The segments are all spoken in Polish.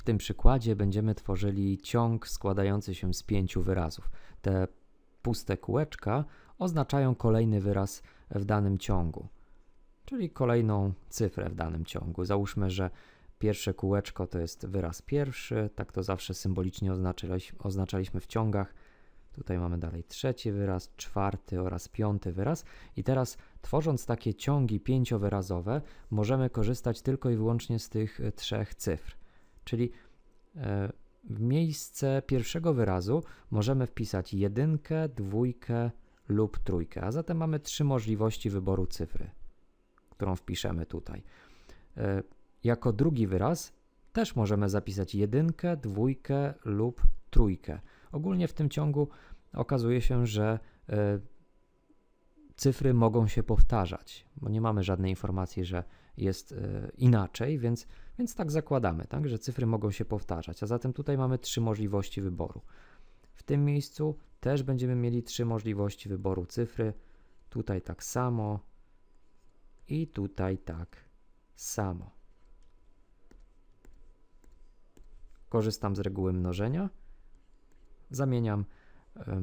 W tym przykładzie będziemy tworzyli ciąg składający się z pięciu wyrazów. Te puste kółeczka oznaczają kolejny wyraz w danym ciągu, czyli kolejną cyfrę w danym ciągu. Załóżmy, że pierwsze kółeczko to jest wyraz pierwszy, tak to zawsze symbolicznie oznaczaliśmy, w ciągach. Tutaj mamy dalej trzeci wyraz, czwarty oraz piąty wyraz. I teraz, tworząc takie ciągi pięciowyrazowe, możemy korzystać tylko i wyłącznie z tych trzech cyfr. Czyli e, w miejsce pierwszego wyrazu możemy wpisać jedynkę, dwójkę lub trójkę, a zatem mamy trzy możliwości wyboru cyfry, którą wpiszemy tutaj. E, Jako drugi wyraz też możemy zapisać jedynkę, dwójkę lub trójkę. Ogólnie w tym ciągu okazuje się, że e, cyfry mogą się powtarzać, bo nie mamy żadnej informacji, że jest e, inaczej, więc, więc tak zakładamy, tak, że cyfry mogą się powtarzać. A zatem tutaj mamy trzy możliwości wyboru. W tym miejscu też będziemy mieli trzy możliwości wyboru cyfry. Tutaj tak samo i tutaj tak samo. Korzystam z reguły mnożenia. Zamieniam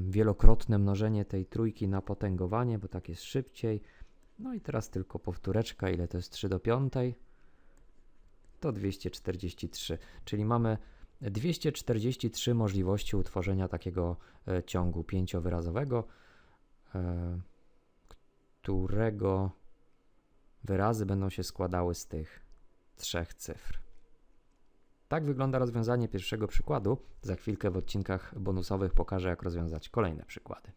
wielokrotne mnożenie tej trójki na potęgowanie, bo tak jest szybciej. No i teraz tylko powtóreczka, ile to jest 3 do 5? To 243, czyli mamy 243 możliwości utworzenia takiego e, ciągu pięciowyrazowego, e, którego wyrazy będą się składały z tych trzech cyfr. Tak wygląda rozwiązanie pierwszego przykładu. Za chwilkę w odcinkach bonusowych pokażę, jak rozwiązać kolejne przykłady.